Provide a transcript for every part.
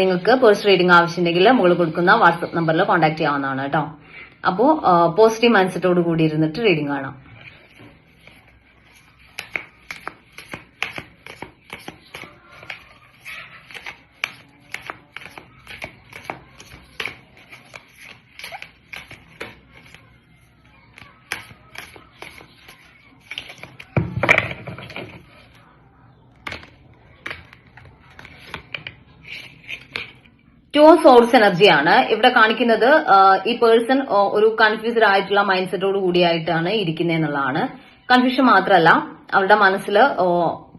നിങ്ങൾക്ക് purse reading ആവശ്യമുണ്ടെങ്കിൽ മുകളിൽ കൊടുക്കുന്ന വാട്സപ്പ് നമ്പറിൽ കോൺടാക്ട് ചെയ്യാവുന്നതാണ് കേട്ടോ. അപ്പോൾ പോസിറ്റീവ് മൈൻഡ് സെറ്റോട് കൂടി ഇരുന്നിട്ട് റീഡിംഗ് കാണാം. ടു സോഴ്സ് എനർജിയാണ് ഇവിടെ കാണിക്കുന്നത് ഈ പേഴ്സൺ ഒരു കൺഫ്യൂസ്ഡ് ആയിട്ടുള്ള മൈൻഡ് സെറ്റോട് കൂടിയായിട്ടാണ് ഇരിക്കുന്നത് എന്നുള്ളതാണ്. കൺഫ്യൂഷൻ മാത്രമല്ല അവരുടെ മനസ്സിൽ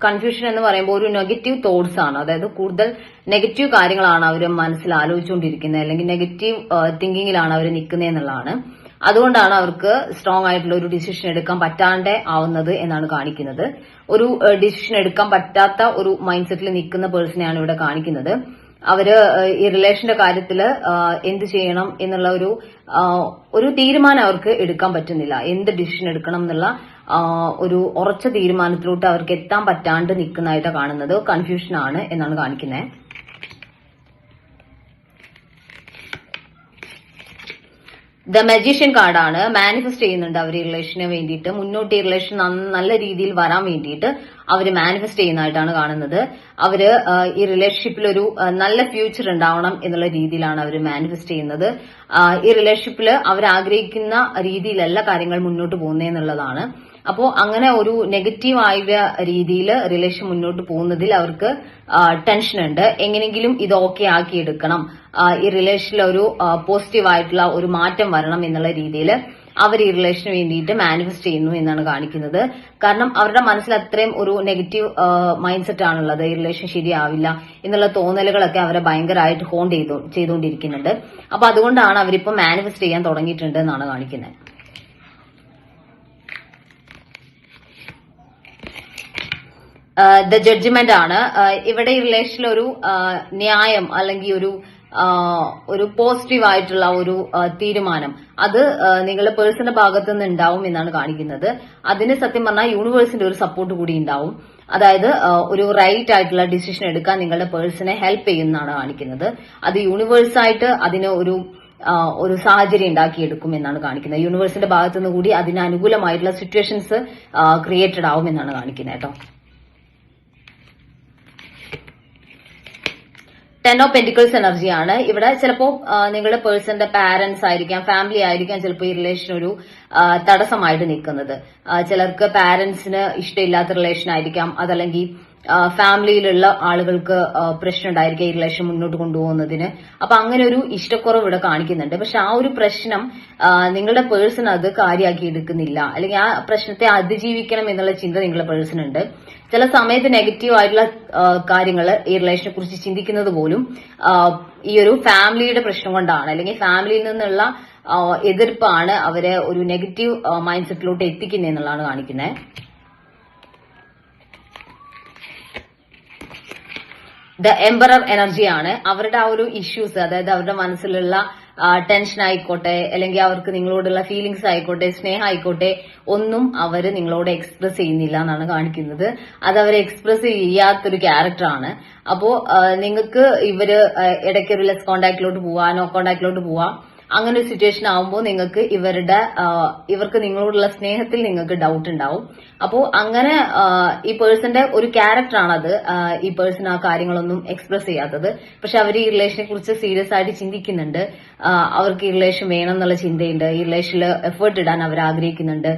കൺഫ്യൂഷൻ എന്ന് പറയുമ്പോൾ ഒരു നെഗറ്റീവ് തോട്ട്സ് ആണ്. അതായത് കൂടുതൽ നെഗറ്റീവ് കാര്യങ്ങളാണ് അവർ മനസ്സിൽ ആലോചിച്ചുകൊണ്ടിരിക്കുന്നത് അല്ലെങ്കിൽ നെഗറ്റീവ് തിങ്കിങ്ങിലാണ് അവർ നിൽക്കുന്നത് എന്നുള്ളതാണ്. അതുകൊണ്ടാണ് അവർക്ക് സ്ട്രോങ് ആയിട്ടുള്ള ഒരു ഡിസിഷൻ എടുക്കാൻ പറ്റാണ്ട് ആവുന്നത് എന്നാണ് കാണിക്കുന്നത്. ഒരു ഡിസിഷൻ എടുക്കാൻ പറ്റാത്ത ഒരു മൈൻഡ് സെറ്റിൽ നിൽക്കുന്ന പേഴ്സണെയാണ് ഇവിടെ കാണിക്കുന്നത്. അവർ ഈ റിലേഷന്റെ കാര്യത്തിൽ എന്ത് ചെയ്യണം എന്നുള്ള ഒരു ഒരു തീരുമാനം അവർക്ക് എടുക്കാൻ പറ്റുന്നില്ല. എന്ത് ഡിസിഷൻ എടുക്കണം എന്നുള്ള ഒരു ഉറച്ച തീരുമാനത്തിലോട്ട് അവർക്ക് എത്താൻ പറ്റാണ്ട് നിൽക്കുന്നതായിട്ടാണ് കാണുന്നത്. കൺഫ്യൂഷൻ ആണ് എന്നാണ് കാണിക്കുന്നത് ദ മജീഷ്യൻ കാർഡാണ് മാനിഫെസ്റ്റ് ചെയ്യുന്നുണ്ട് അവർ റിലേഷന് വേണ്ടിയിട്ട്. മുന്നോട്ട് ഈ റിലേഷൻ നല്ല രീതിയിൽ വരാൻ വേണ്ടിയിട്ട് അവർ മാനിഫെസ്റ്റ് ചെയ്യുന്നതായിട്ടാണ് കാണുന്നത്. അവർ ഈ റിലേഷൻഷിപ്പിൽ ഒരു നല്ല ഫ്യൂച്ചർ ഉണ്ടാവണം എന്നുള്ള രീതിയിലാണ് അവർ മാനിഫെസ്റ്റ് ചെയ്യുന്നത്. ഈ റിലേഷൻഷിപ്പിൽ അവർ ആഗ്രഹിക്കുന്ന രീതിയിലല്ല കാര്യങ്ങൾ മുന്നോട്ട് പോകുന്നതെന്നുള്ളതാണ്. അപ്പോൾ അങ്ങനെ ഒരു നെഗറ്റീവ് ആയ രീതിയിൽ റിലേഷൻ മുന്നോട്ട് പോകുന്നതിൽ അവർക്ക് ടെൻഷൻ ഉണ്ട്. എങ്ങനെങ്കിലും ഇത് ഓക്കെ ആക്കി എടുക്കണം ഈ റിലേഷനിൽ ഒരു പോസിറ്റീവ് ആയിട്ടുള്ള ഒരു മാറ്റം വരണം എന്നുള്ള രീതിയിൽ അവർ ഈ റിലേഷന് വേണ്ടിയിട്ട് മാനിഫെസ്റ്റ് ചെയ്യുന്നു എന്നാണ് കാണിക്കുന്നത്. കാരണം അവരുടെ മനസ്സിൽ അത്രയും ഒരു നെഗറ്റീവ് മൈൻഡ് സെറ്റ് ആണുള്ളത്. ഈ റിലേഷൻ ശരിയാവില്ല എന്നുള്ള തോന്നലുകളൊക്കെ അവരെ ഭയങ്കരമായിട്ട് ഹോണ്ട് ചെയ്തു ചെയ്തുകൊണ്ടിരിക്കുന്നുണ്ട് അപ്പൊ അതുകൊണ്ടാണ് അവരിപ്പോ മാനിഫെസ്റ്റ് ചെയ്യാൻ തുടങ്ങിയിട്ടുണ്ട് എന്നാണ് കാണിക്കുന്നത്. ദ ജഡ്ജ്മെന്റ് ആണ്. ഇവിടെ ഈ റിലേഷനിൽ ഒരു ന്യായം അല്ലെങ്കിൽ ഒരു ഒരു പോസിറ്റീവ് ആയിട്ടുള്ള ഒരു തീരുമാനം. അത് നിങ്ങൾ പേഴ്സന്റെ ഭാഗത്തു നിന്ന് ഉണ്ടാവും എന്നാണ് കാണിക്കുന്നത്. അതിന് സത്യം പറഞ്ഞാൽ യൂണിവേഴ്സിന്റെ ഒരു സപ്പോർട്ട് കൂടി ഉണ്ടാവും. അതായത് ഒരു റൈറ്റ് ആയിട്ടുള്ള ഡിസിഷൻ എടുക്കാൻ നിങ്ങളുടെ പേഴ്സണെ ഹെൽപ്പ് ചെയ്യുന്നതാണ് കാണിക്കുന്നത്. അത് യൂണിവേഴ്സായിട്ട് അതിന് ഒരു ഒരു സാഹചര്യം ഉണ്ടാക്കിയെടുക്കും എന്നാണ് കാണിക്കുന്നത്. യൂണിവേഴ്സിന്റെ ഭാഗത്തുനിന്ന് കൂടി അതിന് അനുകൂലമായിട്ടുള്ള സിറ്റുവേഷൻസ് ക്രിയേറ്റഡ് ആവും എന്നാണ് കാണിക്കുന്നത് കേട്ടോ. ടെൻ ഓഫ് പെന്റിക്കിൾസ് എനർജിയാണ് ഇവിടെ ചിലപ്പോൾ നിങ്ങളുടെ പേഴ്സന്റെ പാരന്റ്സ് ആയിരിക്കാം ഫാമിലി ആയിരിക്കാം ചിലപ്പോൾ ഈ റിലേഷൻ ഒരു തടസ്സമായിട്ട് നിൽക്കുന്നത്. ചിലർക്ക് പാരന്റ്സിന് ഇഷ്ടമില്ലാത്ത റിലേഷൻ ആയിരിക്കാം അതല്ലെങ്കിൽ ഫാമിലിയിലുള്ള ആളുകൾക്ക് പ്രശ്നം ഉണ്ടായിരിക്കാം ഈ റിലേഷൻ മുന്നോട്ട് കൊണ്ടുപോകുന്നതിന്. അപ്പൊ അങ്ങനെ ഒരു ഇഷ്ടക്കുറവ് ഇവിടെ കാണിക്കുന്നുണ്ട്. പക്ഷെ ആ ഒരു പ്രശ്നം നിങ്ങളുടെ പേഴ്സൺ അത് കാര്യമാക്കി എടുക്കുന്നില്ല. അല്ലെങ്കിൽ ആ പ്രശ്നത്തെ അതിജീവിക്കണം എന്നുള്ള ചിന്ത നിങ്ങളുടെ പേഴ്സണുണ്ട് ചില സമയത്ത് നെഗറ്റീവ് ആയിട്ടുള്ള കാര്യങ്ങൾ ഈ റിലേഷനെ കുറിച്ച് ചിന്തിക്കുന്നത് പോലും ഈ ഒരു ഫാമിലിയുടെ പ്രശ്നം കൊണ്ടാണ്. അല്ലെങ്കിൽ ഫാമിലിയിൽ നിന്നുള്ള എതിർപ്പാണ് അവരെ ഒരു നെഗറ്റീവ് മൈൻഡ് സെറ്റിലോട്ട് എത്തിക്കുന്നത് എന്നുള്ളതാണ് കാണിക്കുന്നത് ദ എംബറർ എനർജിയാണ് അവരുടെ ആ ഒരു ഇഷ്യൂസ് അതായത് അവരുടെ മനസ്സിലുള്ള ടെൻഷൻ ആയിക്കോട്ടെ അല്ലെങ്കിൽ അവർക്ക് നിങ്ങളോടുള്ള ഫീലിങ്സ് ആയിക്കോട്ടെ സ്നേഹം ആയിക്കോട്ടെ ഒന്നും അവർ നിങ്ങളോട് എക്സ്പ്രസ് ചെയ്യുന്നില്ല എന്നാണ് കാണിക്കുന്നത്. അത് അവർ എക്സ്പ്രസ് ചെയ്യാത്തൊരു ക്യാരക്ടറാണ് അപ്പോ നിങ്ങൾക്ക് ഇവർ ഇടയ്ക്ക് ഒരു ലെസ് കോണ്ടാക്ടിലോട്ട് പോവാ നോ കോണ്ടാക്ടിലോട്ട് പോവാ. അങ്ങനെ ഒരു സിറ്റുവേഷൻ ആവുമ്പോൾ നിങ്ങൾക്ക് ഇവരുടെ ഇവർക്ക് നിങ്ങളോടുള്ള സ്നേഹത്തിൽ നിങ്ങൾക്ക് ഡൗട്ട് ഉണ്ടാവും. അപ്പോൾ അങ്ങനെ ഈ പേഴ്സന്റെ ഒരു ക്യാരക്ടറാണത് ഈ പേഴ്സൺ ആ കാര്യങ്ങളൊന്നും എക്സ്പ്രസ് ചെയ്യാത്തത്. പക്ഷെ അവർ ഈ റിലേഷനെ കുറിച്ച് സീരിയസ് ആയിട്ട് ചിന്തിക്കുന്നുണ്ട്. അവർക്ക് ഈ റിലേഷൻ വേണം എന്നുള്ള ചിന്തയുണ്ട്. ഈ റിലേഷനിൽ എഫേർട്ട് ഇടാൻ അവർ ആഗ്രഹിക്കുന്നുണ്ട്.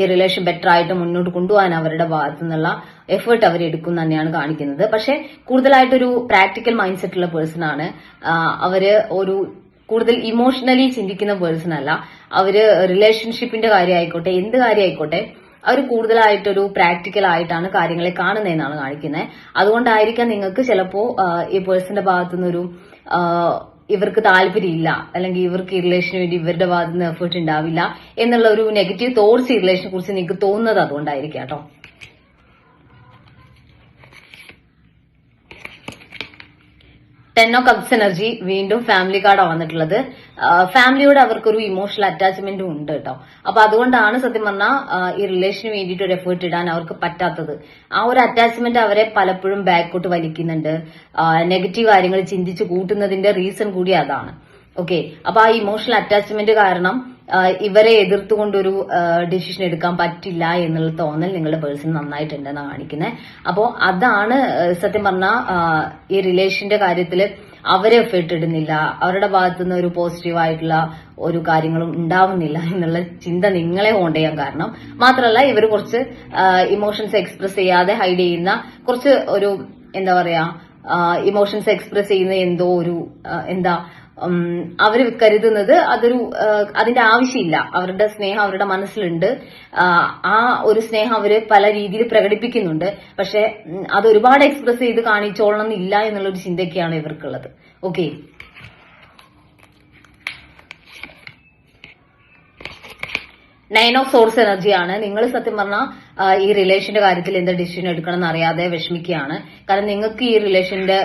ഈ റിലേഷൻ ബെറ്റർ ആയിട്ട് മുന്നോട്ട് കൊണ്ടുപോകാൻ അവരുടെ ഭാഗത്തു നിന്നുള്ള എഫേർട്ട് അവർ എടുക്കും തന്നെയാണ് കാണിക്കുന്നത്. പക്ഷെ കൂടുതലായിട്ടൊരു പ്രാക്ടിക്കൽ മൈൻഡ് സെറ്റുള്ള പേഴ്സൺ ആണ്. അവർ ഒരു കൂടുതൽ ഇമോഷണലി ചിന്തിക്കുന്ന പേഴ്സൺ അല്ല. അവർ റിലേഷൻഷിപ്പിന്റെ കാര്യമായിക്കോട്ടെ എന്ത് കാര്യമായിക്കോട്ടെ അവർ കൂടുതലായിട്ടൊരു പ്രാക്ടിക്കൽ ആയിട്ടാണ് കാര്യങ്ങളെ കാണുന്നതെന്നാണ് കാണിക്കുന്നത് അതുകൊണ്ടായിരിക്കാം നിങ്ങൾക്ക് ചിലപ്പോ ഈ പേഴ്സന്റെ ഭാഗത്തുനിന്നൊരു ഇവർക്ക് താല്പര്യമില്ല അല്ലെങ്കിൽ ഇവർക്ക് ഈ റിലേഷന് വേണ്ടി ഇവരുടെ ഭാഗത്തുനിന്ന് എഫേർട്ട് ഉണ്ടാവില്ല എന്നുള്ള ഒരു നെഗറ്റീവ് തോട്ട്സ് ഈ റിലേഷനെ കുറിച്ച് നിങ്ങൾക്ക് തോന്നുന്നത് അതുകൊണ്ടായിരിക്കാം കേട്ടോ. ടെൻ ഓ കപ്സ് എനർജി വീണ്ടും ഫാമിലി കാർഡാണ് വന്നിട്ടുള്ളത്. ഫാമിലിയോട് അവർക്കൊരു ഇമോഷണൽ അറ്റാച്ച്മെന്റും ഉണ്ട് കേട്ടോ. അപ്പൊ അതുകൊണ്ടാണ് സത്യം പറഞ്ഞാൽ ഈ റിലേഷന് വേണ്ടിയിട്ട് ഒരു എഫേർട്ട് ഇടാൻ അവർക്ക് പറ്റാത്തത്. ആ ഒരു അറ്റാച്ച്മെന്റ് അവരെ പലപ്പോഴും ബാക്കോട്ട് വലിക്കുന്നുണ്ട്. നെഗറ്റീവ് കാര്യങ്ങൾ ചിന്തിച്ച് കൂട്ടുന്നതിന്റെ റീസൺ കൂടി അതാണ്. ഓക്കെ. അപ്പൊ ആ ഇമോഷണൽ അറ്റാച്ച്മെന്റ് കാരണം ഇവരെ എതിർത്തുകൊണ്ടൊരു ഡിസിഷൻ എടുക്കാൻ പറ്റില്ല എന്നുള്ള തോന്നൽ നിങ്ങളുടെ പേഴ്സൺ നന്നായിട്ടുണ്ടെന്നാണ് കാണിക്കുന്നത് അപ്പോൾ അതാണ് സത്യം പറഞ്ഞാൽ ഈ റിലേഷന്റെ കാര്യത്തിൽ അവരെ എഫേർട്ട് ഇടുന്നില്ല. അവരുടെ ഭാഗത്തു നിന്ന് ഒരു പോസിറ്റീവ് ആയിട്ടുള്ള ഒരു കാര്യങ്ങളും ഉണ്ടാവുന്നില്ല എന്നുള്ള ചിന്ത നിങ്ങളെ ഹോണ്ട് ചെയ്യാൻ കാരണം. മാത്രമല്ല ഇവർ കുറച്ച് ഇമോഷൻസ് എക്സ്പ്രസ് ചെയ്യാതെ ഹൈഡ് ചെയ്യുന്ന കുറച്ച് ഒരു എന്താ പറയാ ഇമോഷൻസ് എക്സ്പ്രസ് ചെയ്യുന്ന എന്തോ ഒരു എന്താ ഉം, അവർ കരുതുന്നത് അതൊരു അതിന്റെ ആവശ്യമില്ല. അവരുടെ സ്നേഹം അവരുടെ മനസ്സിലുണ്ട്. ആ, ഒരു സ്നേഹം അവർ പല രീതിയിൽ പ്രകടിപ്പിക്കുന്നുണ്ട്. പക്ഷെ അത് ഒരുപാട് എക്സ്പ്രസ് ചെയ്ത് കാണിച്ചോളണം എന്നില്ല എന്നുള്ളൊരു ചിന്തയൊക്കെയാണ് ഇവർക്കുള്ളത്. ഓക്കെ നയൻ ഓഫ് സോഴ്സ് എനർജിയാണ് നിങ്ങൾ സത്യം പറഞ്ഞാൽ ഈ റിലേഷന്റെ കാര്യത്തിൽ എന്ത് ഡിസിഷൻ എടുക്കണം എന്ന് അറിയാതെ വിഷമിക്കുകയാണ്. കാരണം നിങ്ങൾക്ക് ഈ റിലേഷന്റെ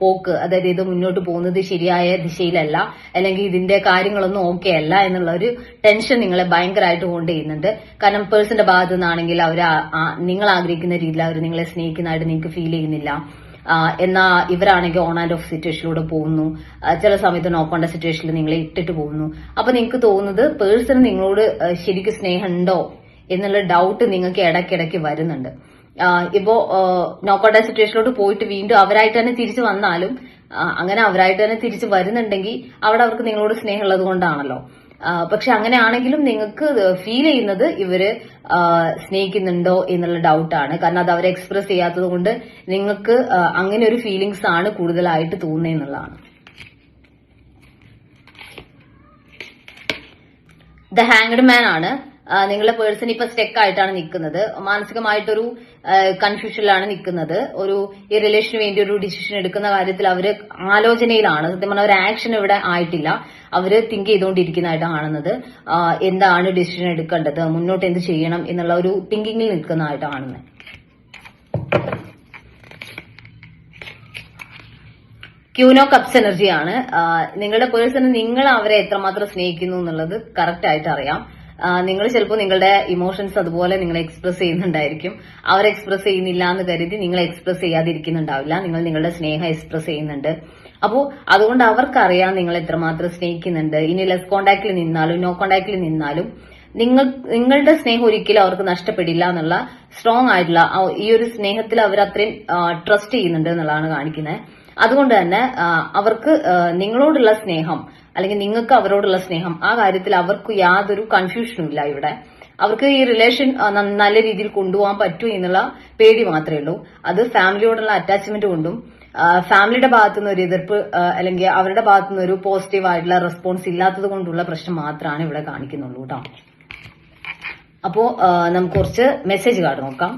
പോക്ക് അതായത് ഇത് മുന്നോട്ട് പോകുന്നത് ശരിയായ ദിശയിലല്ല അല്ലെങ്കിൽ ഇതിന്റെ കാര്യങ്ങളൊന്നും ഓക്കെ അല്ല എന്നുള്ള ഒരു ടെൻഷൻ നിങ്ങളെ ഭയങ്കരമായിട്ട് കൊണ്ട് ചെയ്യുന്നുണ്ട്. കാരണം പേഴ്സന്റെ ഭാഗത്തു നിന്നാണെങ്കിൽ അവർ നിങ്ങൾ ആഗ്രഹിക്കുന്ന രീതിയിൽ അവർ നിങ്ങളെ സ്നേഹിക്കുന്നതായിട്ട് നിങ്ങൾക്ക് ഫീൽ ചെയ്യുന്നില്ല. എന്നാ ഇവരാണെങ്കിൽ ഓൺ ആൻഡ് ഓഫ് സിറ്റുവേഷനിലൂടെ പോകുന്നു. ചില സമയത്ത് നോക്കേണ്ട സിറ്റുവേഷനിൽ നിങ്ങളെ ഇട്ടിട്ട് പോകുന്നു. അപ്പൊ നിങ്ങൾക്ക് തോന്നുന്നത് പേഴ്സൺ നിങ്ങളോട് ശരിക്കും സ്നേഹമുണ്ടോ എന്നുള്ള ഡൗട്ട് നിങ്ങൾക്ക് ഇടയ്ക്കിടയ്ക്ക് വരുന്നുണ്ട്. ഇപ്പോ നോക്കോട്ട സിറ്റുവേഷനിലോട്ട് പോയിട്ട് വീണ്ടും അവരായിട്ട് തന്നെ തിരിച്ചു വന്നാലും അങ്ങനെ അവരായിട്ട് തന്നെ തിരിച്ചു വരുന്നുണ്ടെങ്കിൽ അവിടെ അവർക്ക് നിങ്ങളോട് സ്നേഹമുള്ളത് കൊണ്ടാണല്ലോ. പക്ഷെ അങ്ങനെയാണെങ്കിലും നിങ്ങൾക്ക് ഫീൽ ചെയ്യുന്നത് ഇവർ സ്നേഹിക്കുന്നുണ്ടോ എന്നുള്ള ഡൗട്ടാണ് കാരണം അത് അവരെ എക്സ്പ്രസ് ചെയ്യാത്തത് കൊണ്ട് നിങ്ങൾക്ക് അങ്ങനെ ഒരു ഫീലിങ്സ് ആണ് കൂടുതലായിട്ട് തോന്നുന്നത് എന്നുള്ളതാണ്. ദ ഹാങ്ഡ് മാൻ ആണ്. നിങ്ങളുടെ പേഴ്സൺ ഇപ്പൊ സ്റ്റെക്ക് ആയിട്ടാണ് നിൽക്കുന്നത്. മാനസികമായിട്ടൊരു കൺഫ്യൂഷനിലാണ് നിൽക്കുന്നത്. ഒരു ഈ റിലേഷന് വേണ്ടി ഒരു ഡിസിഷൻ എടുക്കുന്ന കാര്യത്തിൽ അവർ ആലോചനയിലാണ്. സത്യം പറഞ്ഞാൽ ഒരു ആക്ഷൻ ഇവിടെ ആയിട്ടില്ല. അവർ തിങ്ക് ചെയ്തുകൊണ്ടിരിക്കുന്നതായിട്ട് കാണുന്നത്. എന്താണ് ഡിസിഷൻ എടുക്കേണ്ടത്? മുന്നോട്ട് എന്ത് ചെയ്യണം എന്നുള്ള ഒരു തിങ്കിങ്ങിൽ നിൽക്കുന്നതായിട്ട് കാണുന്നത്. ക്യൂനോ കപ്സ് എനർജിയാണ്. നിങ്ങളുടെ പേഴ്സൺ നിങ്ങൾ അവരെ എത്രമാത്രം സ്നേഹിക്കുന്നു എന്നുള്ളത് കറക്റ്റ് ആയിട്ട് അറിയാം. നിങ്ങൾ ചിലപ്പോൾ നിങ്ങളുടെ ഇമോഷൻസ് അതുപോലെ നിങ്ങൾ എക്സ്പ്രസ് ചെയ്യുന്നുണ്ടായിരിക്കും. അവർ എക്സ്പ്രസ് ചെയ്യുന്നില്ല എന്ന് കരുതി നിങ്ങൾ എക്സ്പ്രസ് ചെയ്യാതിരിക്കുന്നുണ്ടാവില്ല. നിങ്ങൾ നിങ്ങളുടെ സ്നേഹം എക്സ്പ്രസ് ചെയ്യുന്നുണ്ട്. അപ്പോൾ അതുകൊണ്ട് അവർക്കറിയാം നിങ്ങൾ എത്രമാത്രം സ്നേഹിക്കുന്നുണ്ട്. ഇനി ലെസ് കോണ്ടാക്റ്റിൽ നിന്നാലും നോ കോണ്ടാക്റ്റിൽ നിന്നാലും നിങ്ങൾ നിങ്ങളുടെ സ്നേഹം ഒരിക്കലും അവർക്ക് നഷ്ടപ്പെടില്ല എന്നുള്ള സ്ട്രോങ് ആയിട്ടുള്ള ഈ ഒരു സ്നേഹത്തിൽ അവർ അത്രയും ട്രസ്റ്റ് ചെയ്യുന്നുണ്ട് എന്നുള്ളതാണ് കാണിക്കുന്നത് അതുകൊണ്ട് തന്നെ അവർക്ക് നിങ്ങളോടുള്ള സ്നേഹം അല്ലെങ്കിൽ നിങ്ങൾക്ക് അവരോടുള്ള സ്നേഹം ആ കാര്യത്തിൽ അവർക്ക് യാതൊരു കൺഫ്യൂഷനും ഇല്ല ഇവിടെ. അവർക്ക് ഈ റിലേഷൻ നല്ല രീതിയിൽ കൊണ്ടുപോകാൻ പറ്റൂ എന്നുള്ള പേടി മാത്രമേ ഉള്ളൂ. അത് ഫാമിലിയോടുള്ള അറ്റാച്ച്മെന്റ് കൊണ്ടും ഫാമിലിയുടെ ഭാഗത്തുനിന്ന് ഒരു എതിർപ്പ് അല്ലെങ്കിൽ അവരുടെ ഭാഗത്തുനിന്ന് ഒരു പോസിറ്റീവ് ആയിട്ടുള്ള റെസ്പോൺസ് ഇല്ലാത്തത് കൊണ്ടുള്ള പ്രശ്നം മാത്രമാണ് ഇവിടെ കാണിക്കുന്നുള്ളൂ കേട്ടോ. അപ്പോ നമുക്ക് കുറച്ച് മെസ്സേജ് കാർഡ് നോക്കാം.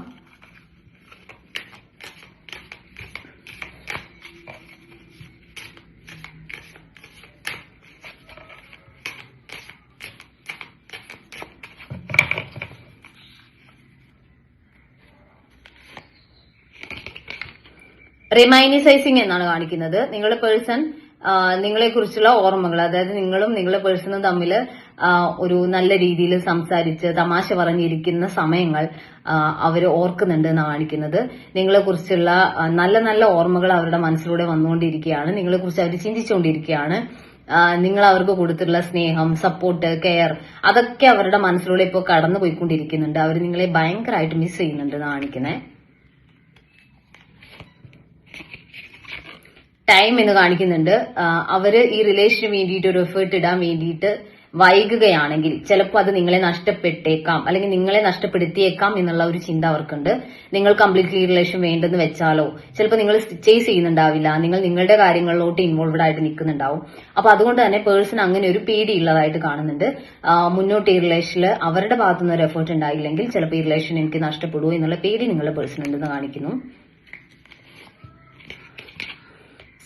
റിമൈനിസൈസിങ് എന്നാണ് കാണിക്കുന്നത്. നിങ്ങളുടെ പേഴ്സൺ നിങ്ങളെ കുറിച്ചുള്ള ഓർമ്മകൾ അതായത് നിങ്ങളും നിങ്ങളുടെ പേഴ്സണും തമ്മിൽ ഒരു നല്ല രീതിയിൽ സംസാരിച്ച് തമാശ പറഞ്ഞിരിക്കുന്ന സമയങ്ങൾ അവർ ഓർക്കുന്നുണ്ട് എന്നാണ് കാണിക്കുന്നത്. നിങ്ങളെക്കുറിച്ചുള്ള നല്ല നല്ല ഓർമ്മകൾ അവരുടെ മനസ്സിലൂടെ വന്നുകൊണ്ടിരിക്കുകയാണ്. നിങ്ങളെ കുറിച്ച് അവർ ചിന്തിച്ചുകൊണ്ടിരിക്കുകയാണ്. നിങ്ങൾ അവർക്ക് കൊടുത്തിട്ടുള്ള സ്നേഹം സപ്പോർട്ട് കെയർ അതൊക്കെ അവരുടെ മനസ്സിലൂടെ ഇപ്പോൾ കടന്നു പോയിക്കൊണ്ടിരിക്കുന്നുണ്ട് അവർ നിങ്ങളെ ഭയങ്കരമായിട്ട് മിസ് ചെയ്യുന്നുണ്ട് എന്ന് കാണിക്കുന്നത് ടൈം എന്ന് കാണിക്കുന്നുണ്ട്. അവർ ഈ റിലേഷന് വേണ്ടിയിട്ട് ഒരു എഫേർട്ട് ഇടാൻ വേണ്ടിയിട്ട് വൈകുകയാണെങ്കിൽ ചിലപ്പോൾ അത് നിങ്ങളെ നഷ്ടപ്പെട്ടേക്കാം അല്ലെങ്കിൽ നിങ്ങളെ നഷ്ടപ്പെടുത്തിയേക്കാം എന്നുള്ള ഒരു ചിന്ത അവർക്കുണ്ട്. നിങ്ങൾ കംപ്ലീറ്റ്ലി റിലേഷൻ വേണ്ടെന്ന് വെച്ചാലോ ചിലപ്പോൾ നിങ്ങൾ ചേസ് ചെയ്യുന്നുണ്ടാവില്ല നിങ്ങൾ നിങ്ങളുടെ കാര്യങ്ങളിലോട്ട് ഇൻവോൾവഡ് ആയിട്ട് നിൽക്കുന്നുണ്ടാവും. അപ്പൊ അതുകൊണ്ട് തന്നെ പേഴ്സൺ അങ്ങനെ ഒരു പേടി ഉള്ളതായിട്ട് കാണുന്നുണ്ട്. മുന്നോട്ട് ഈ റിലേഷനിൽ അവരുടെ ഭാഗത്തുനിന്ന് ഒരു എഫേർട്ട് ഉണ്ടായില്ലെങ്കിൽ ചിലപ്പോൾ ഈ റിലേഷൻ എനിക്ക് നഷ്ടപ്പെടുമോ എന്നുള്ള പേടി നിങ്ങളുടെ പേഴ്സൺ ഉണ്ടെന്ന് കാണിക്കുന്നു.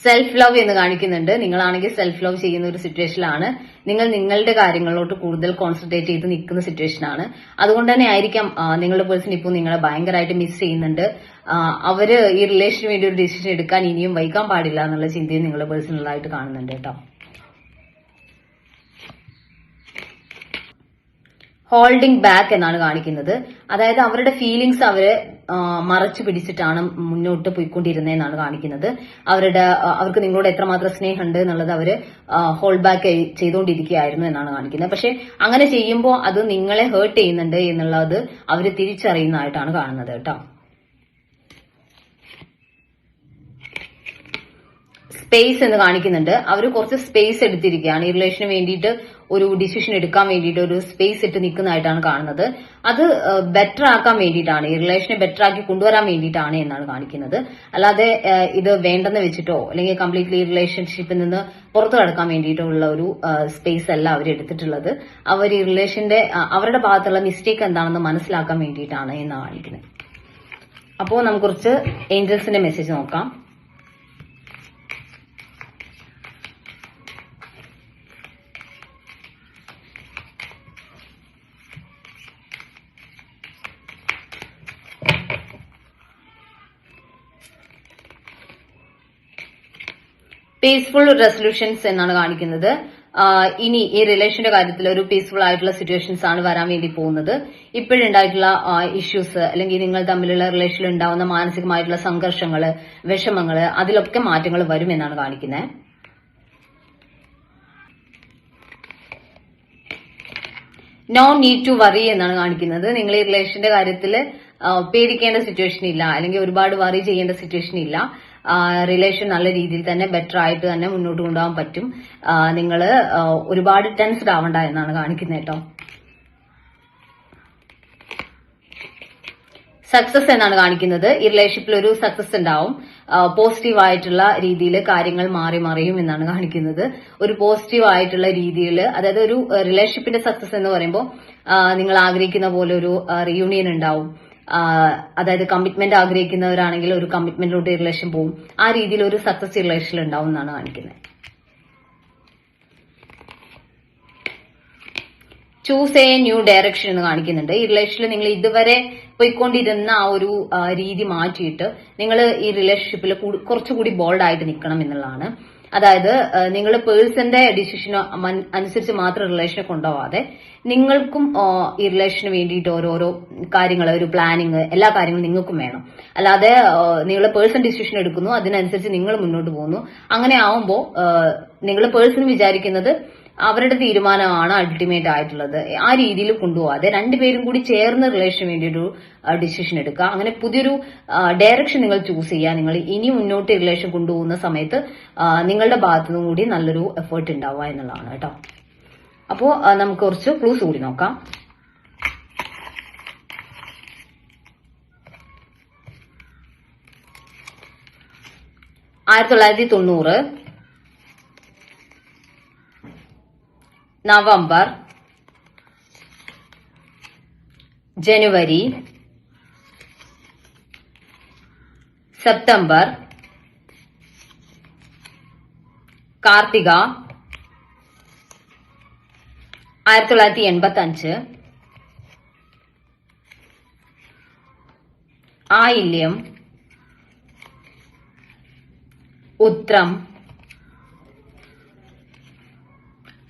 സെൽഫ് ലവ് എന്ന് കാണിക്കുന്നുണ്ട്. നിങ്ങളാണെങ്കിൽ സെൽഫ് ലവ് ചെയ്യുന്ന ഒരു സിറ്റുവേഷനിലാണ് നിങ്ങൾ നിങ്ങളുടെ കാര്യങ്ങളിലോട്ട് കൂടുതൽ കോൺസെൻട്രേറ്റ് ചെയ്ത് നിൽക്കുന്ന സിറ്റുവേഷനാണ് അതുകൊണ്ട് തന്നെ ആയിരിക്കാം നിങ്ങളുടെ പേഴ്സൺ ഇപ്പോൾ നിങ്ങളെ ഭയങ്കരമായിട്ട് മിസ് ചെയ്യുന്നുണ്ട്. അവർ ഈ റിലേഷന് വേണ്ടി ഒരു ഡിസിഷൻ എടുക്കാൻ ഇനിയും വൈകാൻ പാടില്ല എന്നുള്ള ചിന്തയും നിങ്ങളുടെ പേഴ്സണലായിട്ട് കാണുന്നുണ്ട് കേട്ടോ. ഹോൾഡിംഗ് ബാക്ക് എന്നാണ് കാണിക്കുന്നത്. അതായത് അവരുടെ ഫീലിങ്സ് അവർ മറച്ചു പിടിച്ചിട്ടാണ് മുന്നോട്ട് പോയിക്കൊണ്ടിരുന്നതെന്നാണ് കാണിക്കുന്നത്. അവരുടെ അവർക്ക് നിങ്ങളോട് എത്രമാത്രം സ്നേഹമുണ്ട് എന്നുള്ളത് അവർ ഹോൾഡ് ബാക്ക് ചെയ്തുകൊണ്ടിരിക്കുകയായിരുന്നു എന്നാണ് കാണിക്കുന്നത്. പക്ഷെ അങ്ങനെ ചെയ്യുമ്പോൾ അത് നിങ്ങളെ ഹേർട്ട് ചെയ്യുന്നുണ്ട് എന്നുള്ളത് അവർ തിരിച്ചറിയുന്നതായിട്ടാണ് കാണുന്നത് കേട്ടോ. സ്പേസ് എന്ന് കാണിക്കുന്നുണ്ട്. അവർ കുറച്ച് സ്പേസ് എടുത്തിരിക്കുകയാണ്. ഈ റിലേഷന് വേണ്ടിയിട്ട് ഒരു ഡിസിഷൻ എടുക്കാൻ വേണ്ടിയിട്ട് ഒരു സ്പേസ് ഇട്ട് നിൽക്കുന്നതായിട്ടാണ് കാണുന്നത്. അത് ബെറ്റർ ആക്കാൻ വേണ്ടിയിട്ടാണ് ഈ റിലേഷനെ ബെറ്റർ ആക്കി കൊണ്ടുവരാൻ വേണ്ടിയിട്ടാണ് എന്നാണ് കാണിക്കുന്നത്. അല്ലാതെ ഇത് വേണ്ടെന്ന് വെച്ചിട്ടോ അല്ലെങ്കിൽ കംപ്ലീറ്റ്ലി റിലേഷൻഷിപ്പിൽ നിന്ന് പുറത്തു കടക്കാൻ വേണ്ടിയിട്ടുള്ള ഒരു സ്പേസ് അല്ല അവർ എടുത്തിട്ടുള്ളത്. അവർ ഈ റിലേഷന്റെ അവരുടെ ഭാഗത്തുള്ള മിസ്റ്റേക്ക് എന്താണെന്ന് മനസ്സിലാക്കാൻ വേണ്ടിയിട്ടാണ് എന്നാണ് കാണിക്കുന്നത്. അപ്പോൾ നമുക്ക് കുറച്ച് ഏഞ്ചൽസിന്റെ മെസ്സേജ് നോക്കാം. പീസ്ഫുൾ റെസൊല്യൂഷൻസ് എന്നാണ് കാണിക്കുന്നത്. ഇനി ഈ റിലേഷന്റെ കാര്യത്തിൽ ഒരു പീസ്ഫുൾ ആയിട്ടുള്ള സിറ്റുവേഷൻസ് ആണ് വരാൻ വേണ്ടി പോകുന്നത്. ഇപ്പോഴുണ്ടായിട്ടുള്ള ഇഷ്യൂസ് അല്ലെങ്കിൽ നിങ്ങൾ തമ്മിലുള്ള റിലേഷനിൽ ഉണ്ടാവുന്ന മാനസികമായിട്ടുള്ള സംഘർഷങ്ങൾ വിഷമങ്ങൾ അതിലൊക്കെ മാറ്റങ്ങൾ വരും എന്നാണ് കാണിക്കുന്നത് നോ നീഡ് ടു വറി എന്നാണ് കാണിക്കുന്നത്. നിങ്ങൾ ഈ റിലേഷന്റെ കാര്യത്തിൽ പേടിക്കേണ്ട സിറ്റുവേഷൻ ഇല്ല. അല്ലെങ്കിൽ ഒരുപാട് വറി ചെയ്യേണ്ട സിറ്റുവേഷൻ ഇല്ല. റിലേഷൻ നല്ല രീതിയിൽ തന്നെ ബെറ്റർ ആയിട്ട് തന്നെ മുന്നോട്ട് കൊണ്ടുപോകാൻ പറ്റും. നിങ്ങൾ ഒരുപാട് ടെൻസ്ഡ് ആവണ്ട എന്നാണ് കാണിക്കുന്നത് കേട്ടോ. സക്സസ് എന്നാണ് കാണിക്കുന്നത്. ഈ റിലേഷൻഷിപ്പിൽ ഒരു സക്സസ് ഉണ്ടാവും. പോസിറ്റീവ് ആയിട്ടുള്ള രീതിയിൽ കാര്യങ്ങൾ മാറി മറിയും എന്നാണ് കാണിക്കുന്നത്. ഒരു പോസിറ്റീവ് ആയിട്ടുള്ള രീതിയിൽ അതായത് ഒരു റിലേഷൻഷിപ്പിന്റെ സക്സസ് എന്ന് പറയുമ്പോൾ നിങ്ങൾ ആഗ്രഹിക്കുന്ന പോലെ ഒരു റിയൂണിയൻ ഉണ്ടാവും. അതായത് കമ്മിറ്റ്മെന്റ് ആഗ്രഹിക്കുന്നവരാണെങ്കിൽ ഒരു കമ്മിറ്റ്മെന്റിലോട്ട് റിലേഷൻ പോകും ആ രീതിയിൽ ഒരു സക്സസ് റിലേഷൻ ഉണ്ടാവും എന്നാണ് കാണിക്കുന്നത്. ചൂസ് എ ന്യൂ ഡയറക്ഷൻ എന്ന് കാണിക്കുന്നുണ്ട്. ഈ റിലേഷനിൽ നിങ്ങൾ ഇതുവരെ പോയിക്കൊണ്ടിരുന്ന ആ ഒരു രീതി മാറ്റിയിട്ട് നിങ്ങൾ ഈ റിലേഷൻഷിപ്പിൽ കുറച്ചുകൂടി ബോൾഡ് ആയിട്ട് നിൽക്കണം എന്നുള്ളതാണ്. അതായത് നിങ്ങൾ പേഴ്സന്റെ ഡിസിഷനോ അനുസരിച്ച് മാത്രം റിലേഷനെ കൊണ്ടുപോവാതെ നിങ്ങൾക്കും ഈ റിലേഷന് വേണ്ടിയിട്ട് ഓരോരോ കാര്യങ്ങൾ ഒരു പ്ലാനിങ് എല്ലാ കാര്യങ്ങളും നിങ്ങൾക്കും വേണം. അല്ലാതെ നിങ്ങൾ പേഴ്സൺ ഡിസിഷൻ എടുക്കുന്നു അതിനനുസരിച്ച് നിങ്ങൾ മുന്നോട്ട് പോകുന്നു. അങ്ങനെ ആവുമ്പോൾ നിങ്ങൾ പേഴ്സൺ വിചാരിക്കുന്നത് അവരുടെ തീരുമാനമാണ് അൾട്ടിമേറ്റ് ആയിട്ടുള്ളത്. ആ രീതിയിൽ കൊണ്ടുപോകാതെ രണ്ടുപേരും കൂടി ചേർന്ന് റിലേഷൻ വേണ്ടി ഒരു ഡിസിഷൻ എടുക്കുക. അങ്ങനെ പുതിയൊരു ഡയറക്ഷൻ നിങ്ങൾ ചൂസ് ചെയ്യുക. നിങ്ങൾ ഇനി മുന്നോട്ട് റിലേഷൻ കൊണ്ടുപോകുന്ന സമയത്ത് നിങ്ങളുടെ ഭാഗത്തു നിന്നും കൂടി നല്ലൊരു എഫേർട്ട് ഉണ്ടാവുക എന്നുള്ളതാണ് കേട്ടോ. അപ്പോൾ നമുക്ക് കുറച്ച് ക്ലൂസ് കൂടി നോക്കാം. ആയിരത്തി തൊള്ളായിരത്തി തൊണ്ണൂറ് നവംബർ ജനുവരി സെപ്റ്റംബർ കാർത്തിക ആയിരത്തി തൊള്ളായിരത്തി എൺപത്തി അഞ്ച് ആയില്യം ഉത്രം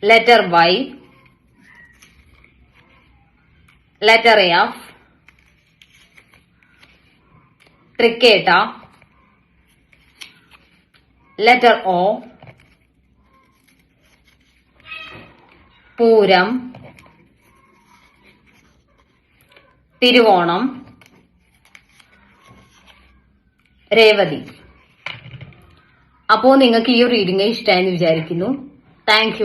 letter Y, letter F, tricheta, letter O, Pooram Thiruvonam Revathi അപ്പോൾ നിങ്ങൾക്ക് ഈ ഒരു റീഡിംഗ് ഇഷ്ടമായെന്ന് വിചാരിക്കുന്നു. താങ്ക്